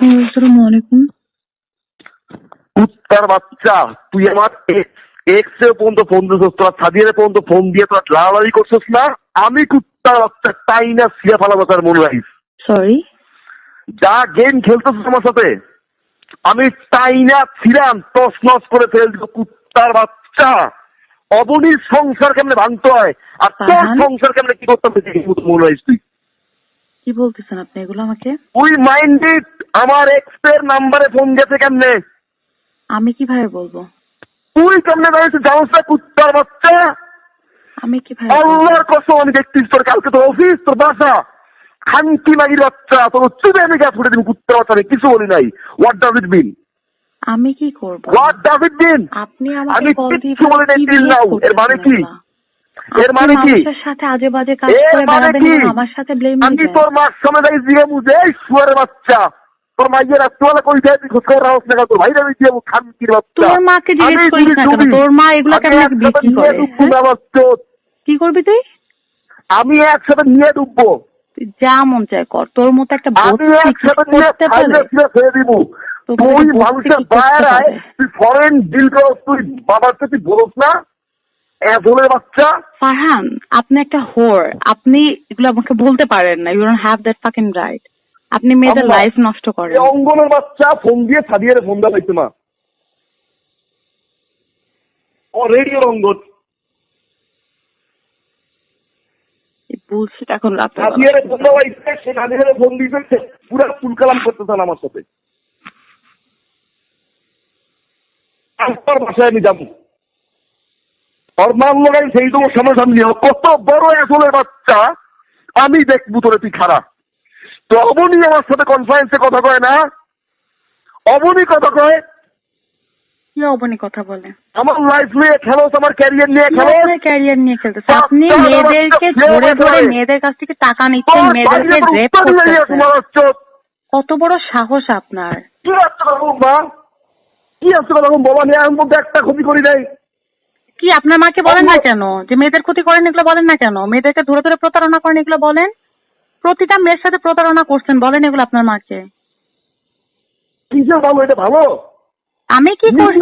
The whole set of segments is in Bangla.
আসসালামু আলাইকুম। কুত্তার বাচ্চা তুই আমার এক্স পর্যন্ত ফোন দিছিস তোরা সাদিয়ারে পর্যন্ত ফোন দিয়ে তোরা লাড়ালাড়ি করছিস না? আমি কুত্তার বাচ্চা তাই না সিয়া ফালাবো তার মনে রাখিস সরি যা গেম খেলতেছিস আমার সাথে আমি তাই না ছিলাম নস করে ফেল দিব কুত্তার বাচ্চা। অবনীর সংসার কেমনে ভাঙতে হয়? আর তোর সংসার কেমনে কি করতে হবে মনে রাখিস তুই কি বলতেছেন আপনি এগুলো আমাকে? তুই মাইন্ডেড আমার এক্সের নাম্বারে ফোন গেছে কেমনে? আমি কীভাবে বলব? তুই কেমনে কুত্তার বাচ্চা? আমি কীভাবে আল্লাহর কসম আমি তোর কালকে তোর অফিস তোর বাসা। মাগির বাচ্চা তোর চুপে আমি ফুটে দিবি কুত্তার বাচ্চা কিছু বলি নাই। হোয়াট ডাজ ইট মিন আমি কি করব? হোয়াট ডাজ ইট মিন আপনি আমি আমাকে দিয়ে বলি নাই behave এর মানে কি? এর মানে কি? সাথে আজে বাজে কাজ করে মানে বেড়াবেন আমার সাথে ব্লেম আমি তোর মার সামনে দাঁড়িয়ে এই শুয়ারের বাচ্চা তোর মাইয়ের রাত্রিবেলা কই তুই না তোর দিয়ে তোর মাকে জিজ্ঞেস করিস না কেন? তোর মা এগুলো একসাথে বিক্রি করে? হ্যাঁ? কি করবি তুই? আমি একসাথে নিয়ে ডুববো। যা মন চায় কর। তোর মতো একটা আমি বস্তি একসাথে নিয়ে করতে পারে? ছেড়ে দিব। তুই মানুষের তুই ফরেন ডিল করস তুই বাবার তুই বলস না। এজলের বাচ্চা। ফারহান আপনি একটা হোর আপনি এগুলো আমাকে বলতে পারেন না। You don't have that fucking right আপনি মেয়েদের লাইফ নষ্ট করেন। অঙ্গনের বাচ্চা ফোন দিয়ে সাদিয়ারে ফোন দেওয়া হয়েছে মা। ও রেডিও অঙ্গন বুলশিট এখন রাতে সাদিয়ারে ফোন দেওয়া হয়েছে সে সাদিয়ারে ফোন দিয়েছে পুরো করতেছেন আমার সাথে। আমার বাসায় আমি যাব। ওর নাম লাগাই সেই তোমার সামনাসামনি। কত বড় আসলের বাচ্চা আমি দেখব তোরে তুই খারাপ। তো অবনী আমার সাথে কনফারেন্সে কথা কয় না? অবনি কথা কয়? কি অবনি কথা বলে? আমার লাইফ নিয়ে খেলোস আমার ক্যারিয়ার নিয়ে খেলোস আপনার ক্যারিয়ার নিয়ে খেলতেছে আপনি মেয়েদেরকে ধরে ধরে মেয়েদের কাছ থেকে টাকা নিচ্ছেন মেয়েদেরকে রেপ করতেছেন কত বড় সাহস আপনার। কি আছে কি আছে রকম বলা নিয়ে আমি মধ্যে একটা ক্ষতি করি নাই। কি আপনার মাকে বলেন না কেন? যে মেয়েদের ক্ষতি করেন এগুলো বলেন না কেন? মেয়েদেরকে ধরে ধরে প্রতারণা করেন এগুলো বলেন। প্রতিটা মেয়ের সাথে প্রতারণা করছেন বলেন এগুলো আপনার মাকে। কিসের ভালো এটা ভালো? আমি কি করছি?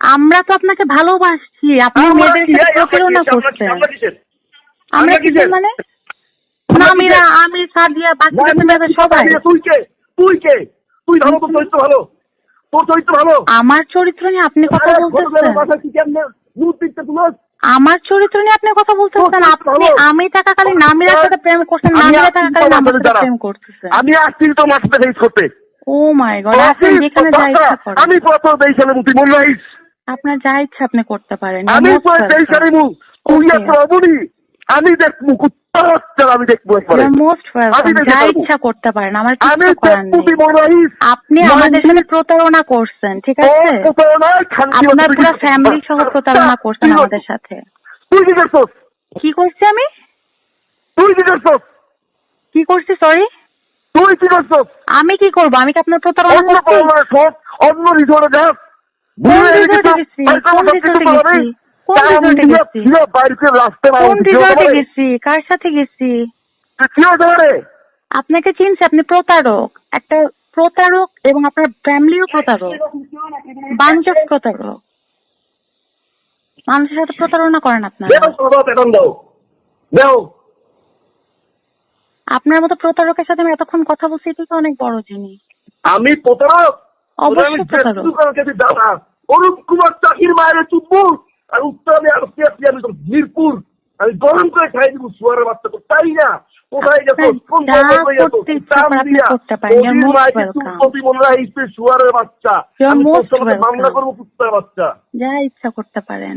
আমরা তো আপনাকে ভালোবাসছি আপনি মেয়েদের সাথে প্রতারণা করছেন। আমরা কি মানে? নামিরা আমি সাদিয়া বাকি না, মেয়েদের সবাই। তুই কে? তুই কে? তুই ভালো তোর চরিত্র ভালো। তোর চরিত্র ভালো। আমার চরিত্র নিয়ে আপনি কথা বলতেছেন? আমার চরিত্র নিয়ে আপনি কথা বলতে তোর আপনি আমি আমি থাকাকালীন নামিরার সাথে প্রেম করছেন নামিরা থাকাকালীন আমার সাথে প্রেম করতেছেন। আমি আসছি তোমার সাথে হেস করতে। ও মাই গড আপনি যেখানে যাই ইচ্ছা করেন। আমি কত দেই চলে মুতি রাখিস আপনার যা ইচ্ছা আপনি করতে পারেন আমি কই দেই চলে মু কুইয়া প্রভুনি আমি দেখ বাচ্চা আমি দেখব একবারে। You're most আমি welcome. দেখতে যা ইচ্ছা করতে পারেন আমার কিছু করার নেই। তুই রাখিস আপনি আমাদের সাথে প্রতারণা করছেন ঠিক আছে? আপনার পুরো ফ্যামিলি সহ প্রতারণা করছেন আমাদের সাথে। তুই কি করছস? কি করছি আমি? তুই কি করছস? কি করছি সরি তুই কি করছস? আমি কি করব? আমি কি আপনার প্রতারণা করছি? অন্য রিসোর্টে যাস ভুলে গেছিস, কার সাথে গেছি? আপনাকে চিনছি আপনি প্রতারক। একটা প্রতারক এবং আপনার ফ্যামিলিও প্রতারক। বাঞ্চক প্রতারক। মানুষের সাথে প্রতারণা করেন আপনারা। আপনার মতো প্রতারকের সাথে আমি এতক্ষণ কথা বলছি এটা তো অনেক বড় জিনিস। আমি প্রতারক? অবশ্যই প্রতারক। অরূপ কুমার চাকির মায়ের চুপপুর আর উত্তরে আর পেয়েছি আমি তোর মিরপুর। আমি গরম করে খাই দিব সুয়ারের বাচ্চা তো তাই না? কোথায় গেছো? কোন সুয়ারের বাচ্চা. মামলা করব কুত্তার বাচ্চা। যা ইচ্ছা করতে পারেন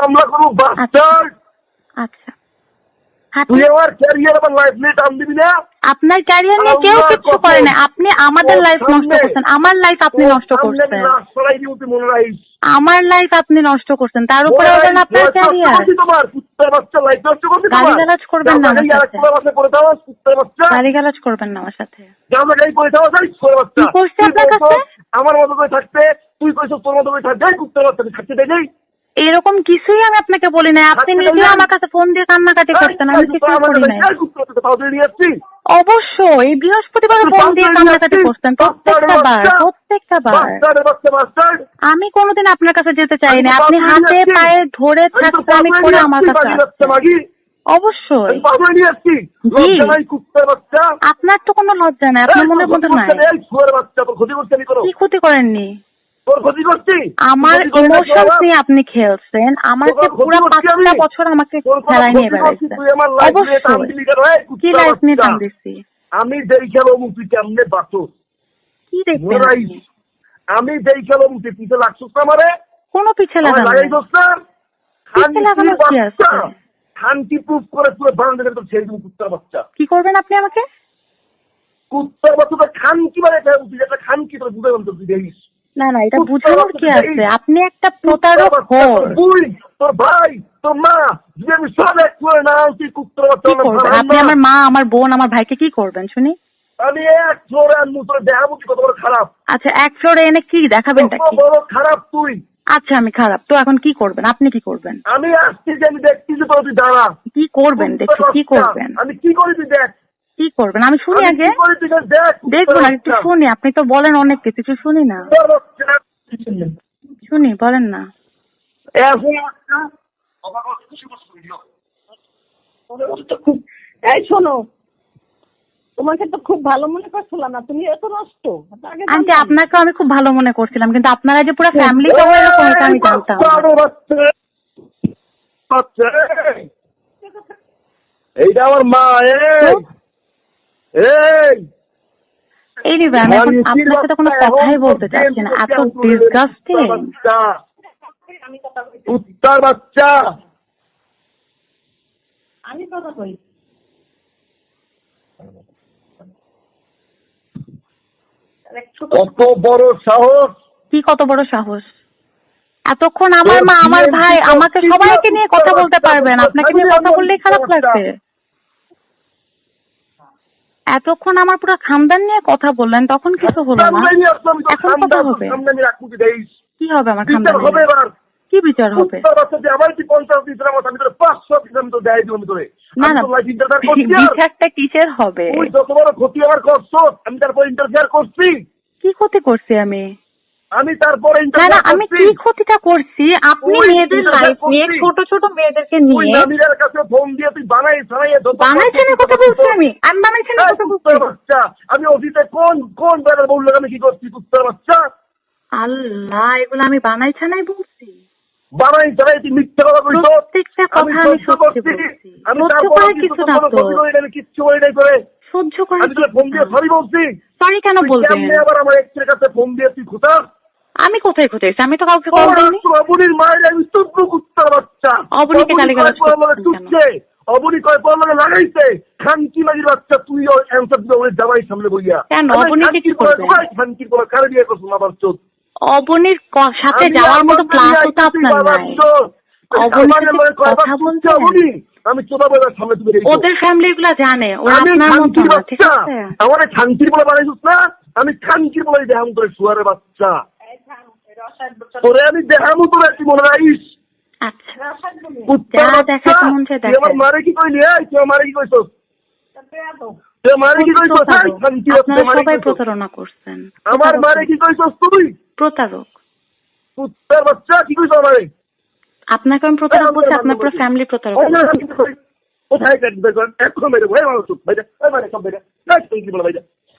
মামলা করব আচ্ছা। আপনার ক্যারিয়ার নিয়ে কেউ কিচ্ছু করে না। আপনি আমাদের লাইফ নষ্ট করছেন আমার লাইফ আপনি নষ্ট করছেন। আমার লাইফ আপনি নষ্ট করছেন তার উপরে ওঠেন আপনার ক্যারিয়ার গালিগালাজ করবেন না গালিগালাজ করবেন না আমার সাথে। কি করছি আপনার কাছে? আমার মতো করে থাকতে তুই কইছো তোর মতো করে থাকতে এই কুত্তার বাচ্চা থাকতে নেই এরকম কিছুই আমি আপনাকে বলি নাই। আপনি নিজে আমার কাছে ফোন দিয়ে কান্নাকাটি করতেন আমি কিছুই করি আসছি অবশ্যই বৃহস্পতিবার দিয়ে কান্নাকাটি করতেন প্রত্যেকটা বার প্রত্যেকটা বার। আমি কোনোদিন আপনার কাছে যেতে চাইনি। আপনি হাতে পায়ে ধরে থাকতে করে আমার কাছে। অবশ্যই। আপনার তো কোনো লজ্জা নাই আপনার মনের মধ্যে নাই। কি ক্ষতি করেননি? আমার ইমোশনস নিয়ে আপনি খেলছেন। আমাকে পুরো? পাঁচটা বছর আমাকে খেলায় নিয়ে বেড়াইছেন কি লাইফ নিয়ে টান আমি যেই খেলো তুই কেমনে বাঁচো কি দেখবেন আমি যেই খেলো তুই পিছে লাগছিস না আমারে? কোনো পিছে লাগানো না। পিছে কি আছে? খানকি প্রুফ করে পুরো বারান্দা তোর ছেড়ে দিব কুত্তার বাচ্চা। কি করবেন আপনি আমাকে? কুত্তার বাচ্চা তো খানকি মানে একটা একটা খানকি তোর বুঝে বলতো তুই দেখিস। না না এটা বুঝানোর কি আছে? আপনি একটা প্রতারক হন। তোর ভাই তোর মা যদি আমি সব এক করে না আপনি আমার মা আমার বোন আমার ভাইকে কি করবেন শুনি? আমি এক ফ্লোরে আনব তোর দেখাবো কত বড় খারাপ। আচ্ছা এক ফ্লোরে এনে কি কত কি? বড় খারাপ তুই। আচ্ছা আমি খারাপ। তো এখন কি করবেন? আপনি কি করবেন? আমি আসছি যে আমি দেখছি যে তুই দাঁড়া। কি করবেন? দেখি কি করবেন? আমি কি করি তুই দেখ? কি করবেন? আমি শুনি আগে। কি করি তুই দেখ, দেখ দেখব না একটু শুনি। আপনি তো বলেন অনেক কিছু শুনি না। শুনি বলেন না। এই শোনো তোমাকে তো খুব ভালো মনে করছিলাম না তুমি এত নষ্ট। আন্টি আপনাকে আমি খুব ভালো মনে করছিলাম কিন্তু আপনারা যে পুরো ফ্যামিলি এরকম এটা আমি জানতাম। এইটা আমার মা এই! এই নিবে আমি এখন আপনার সাথে কোনো কথাই বলতে চাচ্ছি না। এত ডিসগাস্টিং কুত্তার বাচ্চা। আমি কথা কই? কত বড় সাহস। কি কত বড় সাহস? এতক্ষণ আমার মা আমার ভাই আমাকে সবাইকে নিয়ে কথা বলতে পারবেন আপনাকে নিয়ে কথা বললেই খারাপ লাগবে। এতক্ষণ আমার পুরো খানদান নিয়ে কথা বললেন তখন কিছু হলো না। এখন কথা হবে। কি হবে আমার খামদান হবে এবার। কি বিচার হবে? না না। বিচারটা কিসের হবে? যত বড় ক্ষতি আমার করছ আমি তারপর ইন্টারফেয়ার করছি। কি ক্ষতি করছি আমি? আমি তারপরে না না আমি কি ক্ষতিটা করছি? আপনি মেয়েদের লাইফ নিয়ে ছোট ছোট মেয়েদেরকে নিয়ে নামিরার কাছে ফোন দিয়ে তুই বানাই ছাড়াইয়ে কথা বলছি আমি। আমি এই কথা বলছি। বাচ্চা আমি অতীতে কোন কোন বলল আমি কি করছি কুত্তার বাচ্চা? আল্লাহ এগুলো আমি বানাইছে নাই বলছি। বানাই ছাড়াই তুই মিথ্যা কথা বলছো প্রত্যেকটা কথা আমি সত্যি বলছি। আমি তারপরে কিছু না তো। আমি কিচ্ছু করি নাই করে সহ্য করে আমি তোকে ফোন দিয়ে সরি বলছি। সরি কেন বলবেন? আবার আমার এক্সের কাছে ফোন দিয়ে তুই কোথা আমি কোথায় কোথায় আমি তো কাউকে কল দিইনি। অবনীর মায়ের আমি চোদ্দ কুত্তার বাচ্চা। অবনীকে পর লগে করতেছেন অবনী কয় পর লগে লাগাইছে খানকি মাগির বাচ্চা তুই অ্যান্সার দিতে ওই জামাই সামনে বইয়া। কেন? অবনীকে কি করবে? খানকির পরে কারে বিয়ে করছ আবার চোদ অবনীর সাথে যাওয়ার মতো বাড়ি তো আপনার নাই। অবনীর কথা বলতে অবনী। আমি চোদা বইবার সামনে তুমি ওদের ফ্যামিলি গুলা জানে ওরা আপনার মতো ঠিক আছে? আমার খানকির বলে বানাইছিস না? আমি খানকির বলে দেহাম তোরে শুয়ারের বাচ্চা এই থাম, এই রসায়ন বচন। তোরে আমি দেহামু তোরে তুই মনে রাখিস? আচ্ছা। আমার মারে কি কইলি তুই মারে কি কইছস? আমার মারে কি কইছস তুই? প্রতারক। কুত্তার বাচ্চা কি আমারে? আপনাকে আমি প্রতারক বলছি আপনার পুরো ফ্যামিলি প্রতারক? কোথায় কাটবে এখন মেরে মানুষ সব ভাইরা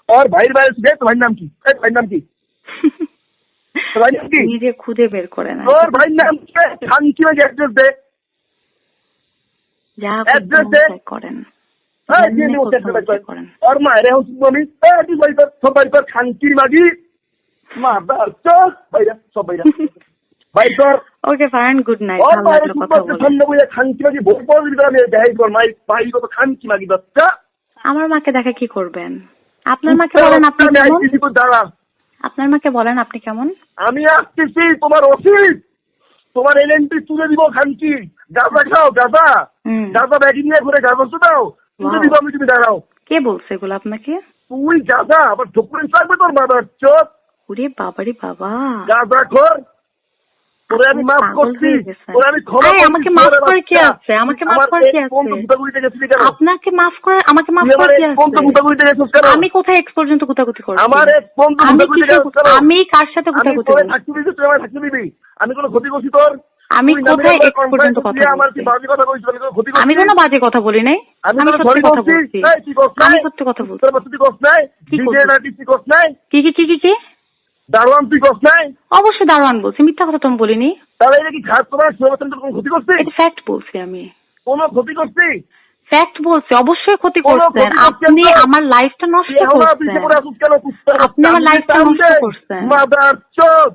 আর ভাইয়ের নাম কি? ভাইয়ের নাম কি তোর ভাইয়ের নাম কি নিজে খুঁজে বের করে না। তোর নাম মাঝে অ্যাড্রেস দে। যা Address দে। করেন। যেমনি দিয়ে করতে দিবো চায় করেন। আর মায়ের এখন আমি তুই ভাই সব ভাই তোর মাগি মা দার সব ভাইরা ভাই ওকে ফাইন গুড নাইট ভালো লাগল কথা বলে। ঠান্ডা বইয়া খানকি মাগি ভোর পর দিতে আমি দেখাই তোর মাই ভাই কত খানকি মাগি বাচ্চা আমার মাকে দেখা কি করবেন? আপনার মাকে বলেন আপনি কেমন? দাঁড়া। আপনার মাকে বলেন আপনি কেমন? আমি আসতেছি তোমার অফিস তোমার এলএনটি তুলে দিব খানকি। গাঁজা খাও গাঁজা। হুম। গাঁজা ব্যাগি নিয়ে ঘুরে গাঁজা তো দাও। তুলে দিব আমি তুমি দাঁড়াও। কে বলছে এগুলো আপনাকে? তুই গাঁজা আবার ঠোকরে থাকবে তোর মাদার চোখ। ওরে বাবারে বাবা। গাঁজা খোর। তোরে আমি মাফ করছি তোরে আমি ক্ষমা করছি, আমাকে মাফ করে কি আছে? আমাকে মাফ করে কি আছে? গুতাগুতিতে কেন? মাফ করে আমাকে মাফ করে কি আছে গুতাগুতিতে গেছিস কেন? আমি কোথায় এক্স পর্যন্ত গুতাগুতি করছি আমার আমি গুতাগুতিতে কিছু গেছিস কেন? আমি কার সাথে আমি গুতাগুতি? থাকতে দিবি, তুই আমার থাকতে দিবি। আমি কোনো ক্ষতি করছি তোর আমি কোথায় ex পর্যন্ত কথা বলছি? বাজে কথা আমি কোনো বাজে কথা বলি নাই আমি সত্যি কথা বলছি? আমি সত্যি কথা বলছি কি কি কি কি দারোয়ান তুই করছ নাই? অবশ্যই দারোয়ান বলছি মিথ্যা কথা তো আমি বলিনি। তাহলে এটা কি খাস তোমার সুরবাচন কোনো ক্ষতি করছি? এটা ফ্যাক্ট বলছি আমি। কোনো ক্ষতি করছি? ফ্যাক্ট বলছি অবশ্যই ক্ষতি করছেন আপনি আমার লাইফটা নষ্ট করছেন। আপনি আমার টান নষ্ট করছেন। মাদার চোদ।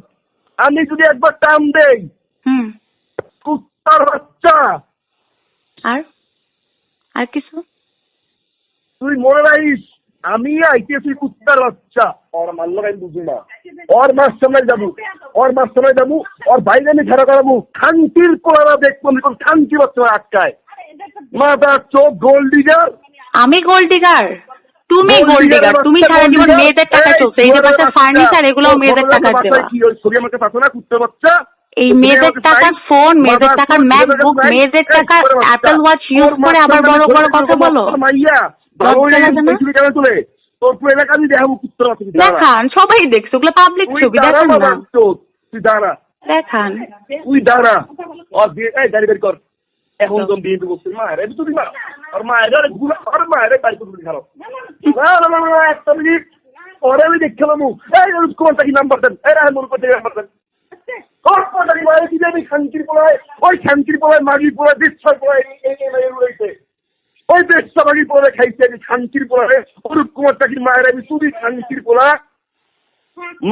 আমি যদি একবার টান দেই হুম। কুত্তার বাচ্চা। আর? আর কিছু? তুই মনে রাখিস আমি আইতেছি কুত্তার বাচ্চা। ওর মারলো আমি বুঝি না। ওর মাস সামনে যাব। ওর মাস সামনে যাব। ওর বাইরে আমি খেলা করাবো। খান্তির পোলারা দেখব আমি কোন খান্তি বাচ্চা আটকায়। মাদার চোদ গোল্ড ডিগার। আমি গোল্ড ডিগার? তুমি গোল্ড গোল্ড ডিগার। তুমি সারা জীবন মেয়েদের টাকা চলছে এই যে বাচ্চা। ফার্নিচার এগুলো মেয়েদের টাকা দেওয়া কি? ওই ছবি আমাকে পাঠানো না কুত্তার বাচ্চা। এই মেয়েদের টাকার ফোন মেয়েদের টাকার ম্যাকবুক মেয়েদের টাকার অ্যাপেল। ওয়াচ ইউজ করে আবার বড় বড় কথা বলো। মাইয়া। তোর পুরো এলাকা আমি দেখাবো। দেখান সবাই দেখছে ওগুলো পাবলিক ছবি দেখান না তুই দাঁড়া দেখান তুই দাঁড়া আর দিয়ে গাড়ি বের কর এখন তো বিয়ে করছিস মা রে তুই মা আর মা রে গুলা আর মা রে বাড়ি খারাপ না না না না একটা মিনিট ওরে আমি দেখলাম এই রুজ নাম্বার দেন এই রাহুল কোনটা কি নাম্বার দেন শান্তির পোলায় ওই শান্তির পোলায় মাগি পোলায় বিচ্ছয় পোলায় এই এই এই রয়েছে ওই মাগি পোলায় খাইছে আমি শান্তির পোলায় অরূপ কুমার চাকির মায়ের আমি তুই শান্তির পোলা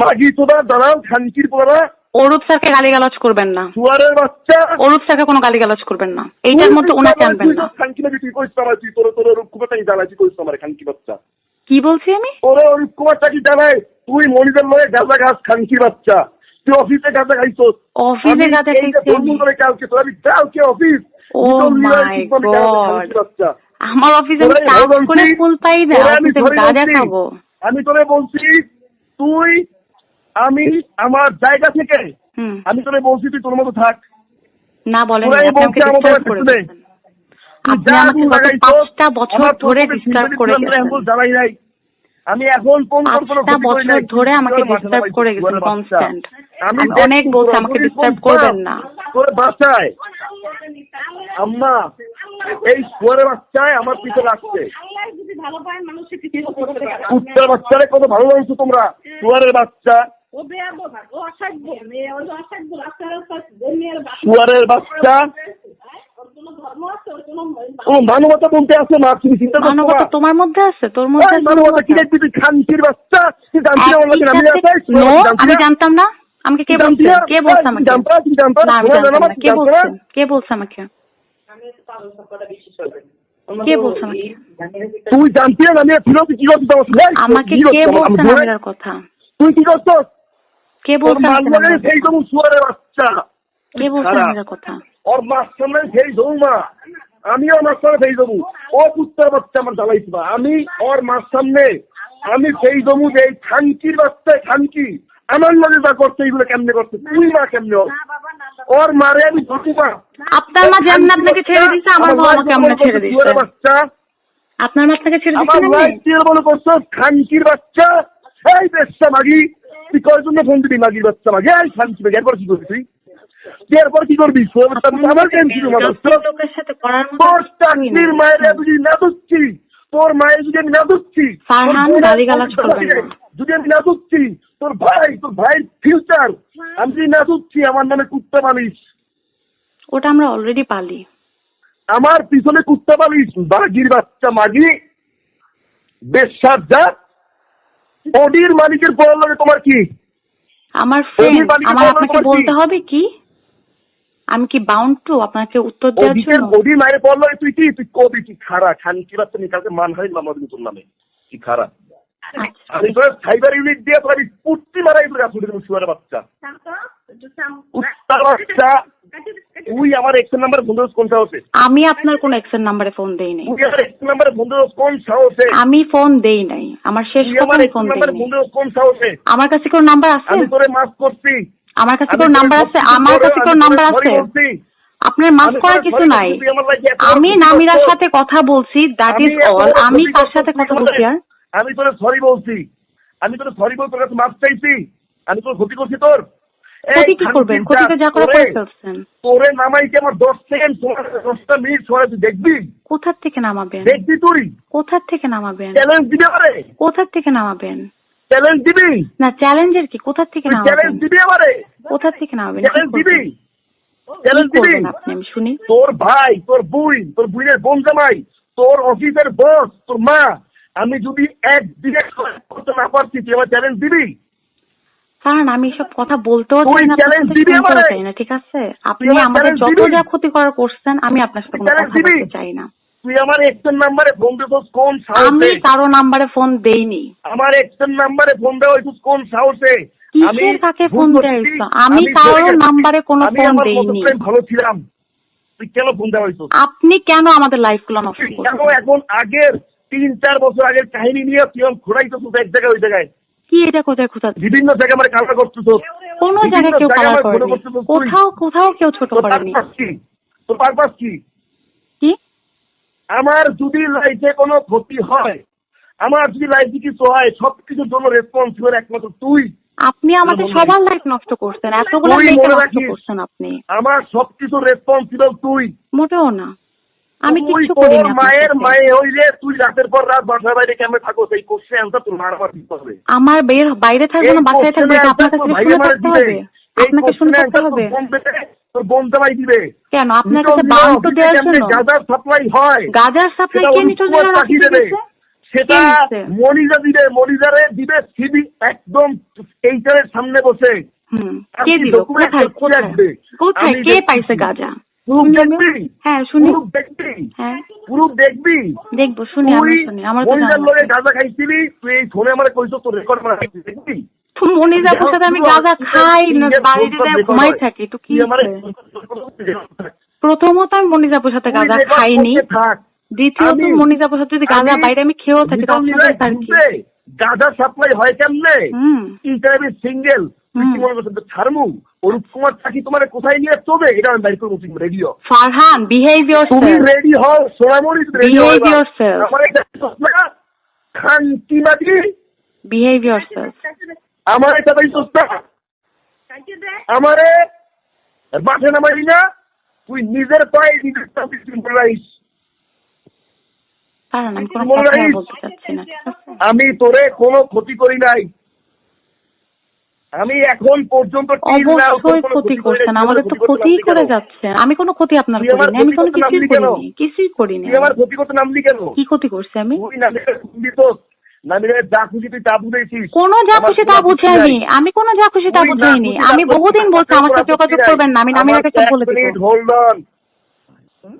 মাগি তোরা দাঁড়াও শান্তির পোলা অরূপ স্যারকে গালিগালাজ করবেন না। সুয়ারের বাচ্চা। অরূপ স্যারকে কোনো গালিগালাজ করবেন না। এইটার মধ্যে ওনাকে আনবেন না। খানকি নাকি তুই কইস আমার তুই তোর তোর রূপ কুমার কইস আমার খানকি বাচ্চা। কি বলছি আমি? ওরে রূপ কুমার জ্বালাই তুই মনিদের লয়ে গাঁজা ঘাস খানকি বাচ্চা। তুই অফিসে গাঁজা অফিসে খাইছি। করে কালকে তোর আমি কালকে অফিস। Oh তোর নিয়ে আমার অফিসে আমি কাজ করে ফুল পাই না আমি অফিসে গাঁজা খাব। আমি তোরে বলছি তুই আমি আমার জায়গা থেকে আমি তোরে বলছি তুই তোর মতো থাক। না বলেন আপনি আমাকে। আপনি আমাকে গত পাঁচটা বছর ধরে ডিস্টার্ব করে গেছেন জানাই নাই। আমি এখন কোনো পাঁচটা বছর ধরে আমাকে ডিস্টার্ব করে গেছেন কনস্ট্যান্ট আমি অনেক বলছি আমাকে ডিস্টার্ব করবেন না। তোর বাচ্চায় আম্মা এই শুয়ারের বাচ্চায় আমার পিছনে আসছে। উত্তর বাচ্চারে কত ভালো লাগছো তোমরা? শুয়ারের বাচ্চা। বাচ্চা। শুয়ারের আছে, ওর কোনো ও মানবতা বলতে আছে মা তুমি চিন্তা মানবতা তোমার মধ্যে আছে তোর মধ্যে ওই মানবতা কি দেখবি তুই খানকির বাচ্চা। তুই জানতি না আমি আমি জানতাম না। আমাকে কে বলছে? কে বলছে আমাকে? কে বলছে আমাকে? কে বলছে জানতি আমি কি করছিস? আমার সাথে? আমাকে কে আমার- আমি কথা? তুই কি করছিস? কে বলছে সেই জন্য শুয়ারের বাচ্চা। কে বলছে। আমিরার কথা? ওর মার সামনে সেই জমা আমিও আমার সামনে সেই জমু ও পুত্রের বাচ্চা আমার জ্বালাইছি আমি ওর মার সামনে আমি সেই জমু যে এই খানকির বাচ্চা খানকি। আমার লগে যা করছে এইগুলো কেমনে করছে? তুই মা কেমনে ওর মারে আমি ধরবো আপনার মা যেমন আপনাকে ছেড়ে দিছে আমার মা আমাকে এমন ছেড়ে দিছে বাচ্চা। আপনার মা আপনাকে ছেড়ে আমার দিচ্ছে না দিয়ে মনে করছ খানকির বাচ্চা। এই বেশটা মাগি তুই কয় জন্য ফোন দিবি মাগির বাচ্চা মাগি? এই খানকি মাগি এরপর কি করবি তুই? এরপর কি করবি? আমার কেন ছিল মতো তোর। চাকরির মায়ের যদি না দুচ্ছি তোর মায়ের যদি আমি না না। যদি আমি না দুচ্ছি তোর ভাই তোর ভাইয়ের ফিউচার আমি যদি না দুচ্ছি আমার নামে কুত্তা পালিস ওটা আমরা অলরেডি পালি। আমার পিছনে কুত্তা পালিস বাগির বাচ্চা মাগি বেশার জাত ওডির মালিকের পড়ার লাগে তোমার কি? আমার ফ্রেন্ড আমার আপনাকে বলতে হবে কি? আমি কি বাউন্ড টু আপনাকে উত্তর দেওয়ার জন্য? ওডির মায়ের পড়ার তুই কি? তুই কবি কি খারা? খানকি বাচ্চা নিয়ে কালকে মানহানি মামলা দিবি তোর নামে? কি খারা? আচ্ছা। আমি তোর সাইবার ইউনিট দিয়ে তোর আমি পুট্টি মারাই তোর আসলে শুয়ারের বাচ্চা। উত্তার বাচ্চা? তুই আমার এক্সেল নাম্বার বন্ধু কোন সাহসে? আমি আপনার কোন এক্সের নাম্বারে ফোন দেই নাই। তুই আমার এক্সেল নাম্বার বন্ধু কোন সাহসে? আমি ফোন দেই নাই। আমার শেষ কথা আমার এক্সেল ফোন নাম্বার দেই নাই। কোন সাহসে? আমার কাছে কোনো নাম্বার আছে? আমি তোরে মাফ করছি। আমার কাছে কোনো নাম্বার আছে? আমার কাছে কোনো নাম্বার আছে। আপনার মাফ করার কিছু নাই। আমি নামিরার সাথে কথা বলছি দ্যাট ইজ অল আমি কার সাথে কথা বলছি আর? আমি তোরে সরি বলছি। আমি তোরে সরি বল তোর কাছে মাফ চাইছি। আমি তোর ক্ষতি করছি তোর। ক্ষতি কি করবেন? ক্ষতি তো যা করে করে ফেলছেন তোরে নামাইতে আমার দশ সেকেন্ড দশটা মিনিট সময় তুই দেখবি। কোথার থেকে নামাবেন? দেখবি তুই। কোথার থেকে নামাবেন? চ্যালেঞ্জ দিবি আমারে কোথার থেকে নামাবেন? চ্যালেঞ্জ দিবি? না চ্যালেঞ্জের কি? কোথার থেকে তুই চ্যালেঞ্জ দিবি আমারে? কোথার থেকে চ্যালেঞ্জ দিবি? চ্যালেঞ্জ দিবি? আপনি? আমি শুনি। তোর ভাই তোর বুই তোর বুইয়ের বোন জামাই তোর অফিসের বস তোর মা আমি যদি এক দিনে করতে না পারছি তুই আমার চ্যালেঞ্জ দিবি? কারণ আমি এসব কথা বলতেও চাই না? চাই ঠিক আছে? আপনি আমাদের যত যা ক্ষতি করার করছেন আমি আপনার সাথে কোনো challenge কথা বলতে চাই না। তুই আমার এক্সেন নাম্বারে ফোন কোন আমি কারও নাম্বারে ফোন দেইনি। আমার এক্সেন নাম্বারে ফোন দেওয়া হয়েছিস কোন সাহসে? কাকে ফোন করছি, আমি গেছি। নাম্বারে কোনো ফোন দেইনি। করে ভালো ছিলাম। তুই কেন ফোন দেওয়া হয়েছিস আপনি কেন আমাদের লাইফগুলো নষ্ট তুই করছেন? এখন আগের তিন চার বছর আগের কাহিনী নিয়ে তুই ঘোরাইতেছিস এক জায়গায় ওই জায়গায়? কি এটা কোথায় কোথায়? বিভিন্ন জায়গায় আমার কালার করতেছিস কোনো জায়গায় কেউ কালার করেনি। তুই। কোথাও কোথাও কেউ ছোট করেনি। তোর পারপাস কি? আমার যদি লাইফে কোনো ক্ষতি হয় আমার যদি লাইফে কিছু হয় সবকিছুর জন্য রেসপন্সিবল একমাত্র তুই। আপনি আমাদের সবার লাইফ নষ্ট করছেন এতগুলো নষ্ট করছেন আপনি। আমার সবকিছুর রেসপন্সিবল তুই। মোটেও না। আমি তোর করিনি আপনার মায়ের। মায়ে হইলে তুই রাতের পর রাত বাসার বাইরে কেমনে থাকো সেই কোশ্চেন অ্যান্সার তোর মার আমার দিতে হবে। আমার বের বাইরে থাকব না বাসায় থাকব আপনার কাছে শুনে। হবে। আপনাকে শুনে হবে। তোর বোন জামাই দিবে। কেন? আপনার কাছে বাউন্ড অফিসে দেওয়ার জন্য গাঁজার সাপ্লাই হয়? গাজার সাপ্লাই কে দেবে। দিয়েছে? সেটা? মনিজা দিবে। মনিজারে দিবে সিবি একদম এইটারের সামনে বসে। কে দিল? কোথায় কোথায়? কে পাইছে গাজা? প্রুফ দেখবি? হ্যাঁ শুনি। প্রুফ দেখবি? হ্যাঁ। প্রুফ দেখবি? দেখব শুনি আমি শুনি আমার তো। গাঁজা খাইছিলি তুই এই ফোনে আমার কইছ তোর রেকর্ড মারা দেখবি? মনির আপুর সাথে আমি গাঁজা খাই না বাড়িতে যাই ঘুমাই থাকি তো কি হয়েছে? প্রথমত আমি মনির আপুর সাথে গাঁজা খাইনি। দ্বিতীয়ত আমি- মনির আপুর সাথে যদি গাঁজা আমি বাইরে আমি খেয়েও থাকি তো আপনাদের নীলায় কি? গাঁজা সাপ্লাই হয় কেমনে? ইন্টারভিউ সিঙ্গেল তুই কি হুম। মনে ছাড়মু? অরূপ কুমার চাকি তোমার কোথায় নিয়ে চলে এটা আমি বাইর করব রেডিও ফারহান বিহেভ তুমি রেডি হও সোনামণি রেডি হও Behave এবার। yourself. আমার একটা চশমা খান কি বাদি বিহেভ ইয়োরসেলফ আমার তাই চশমা আমারে বাসে নামাইলি না তুই নিজের পায়ে নিজের আমি না। তোরে কোনো ক্ষতি করি নাই। আমি এখন পর্যন্ত অবশ্যই ক্ষতি করি। করছেন। আমাদের তো ক্ষতিই করে? যাচ্ছেন। আমি কোনো ক্ষতি আপনার করিনি। আমি কোনো ক্ষতি করতে কিছুই করিনি। কিছুই করিনি। তুই আমার ক্ষতি করতে নামলি কেন? কি ক্ষতি করছি আমি? যা খুশি তুই তা বুঝেছিস কোনো যা খুশি তা বুঝাইনি আমি কোনো যা খুশি তা তুই বুঝাইনি। আমি বহুদিন বলছি আমার সাথে যোগাযোগ করবেন না। আমি নামির কাছে বলে দিব? হোল্ড অন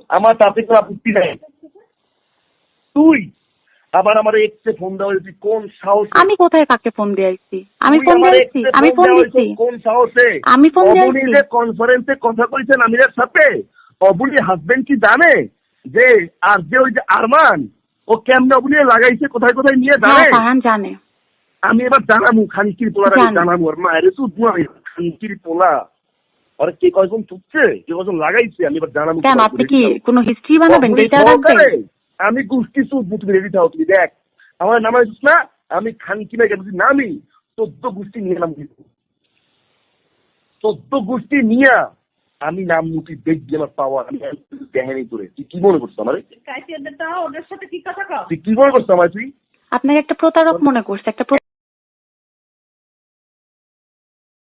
আমার তাতে কোনো আপত্তি নাই। তুই আবার আমার এক্সে ফোন দেওয়া হয়েছে কোন সাহস? আমি কোথায় কাকে ফোন দিয়েছি? আমি ফোন দিয়েছি। আমি ফোন দিচ্ছি কোন সাহসে? আমি ফোন দিয়েছি। যে কনফারেন্সে কথা কইছেন আমিরের সাথে অবনী হাজবেন্ড কি জানে যে আর যে ওই যে আরমান ও কেমনে অবনী লাগাইছে কোথায় কোথায় নিয়ে হ্যাঁ জানে। আমি এবার জানামু খানকির জানি। জানামু আর মায়ের আমি খানকির পোলা। আর কে কয়জন চুপছে কে কয়জন লাগাইছে আমি এবার জানাব কেন আপনি কি কোনো হিস্ট্রি বানাবেন ডেটা রাখবেন? আমি গুষ্টি চুপ তুমি রেডি থাও তুমি দেখ। আমার নাম আছে না আমি খানকি না গেছি নামি চোদ্দ গোষ্ঠী নিয়ে নাম দিব চোদ্দ গোষ্ঠী নিয়ে আমি নাম মুটি দেখবি আমার পাওয়ার আমি দেখেনি তোরে। তুই কি মনে করছ আমার? ওদের সাথে কি কথা তুই কি মনে করছ আমার তুই? আপনাকে একটা প্রতারক মনে করছে একটা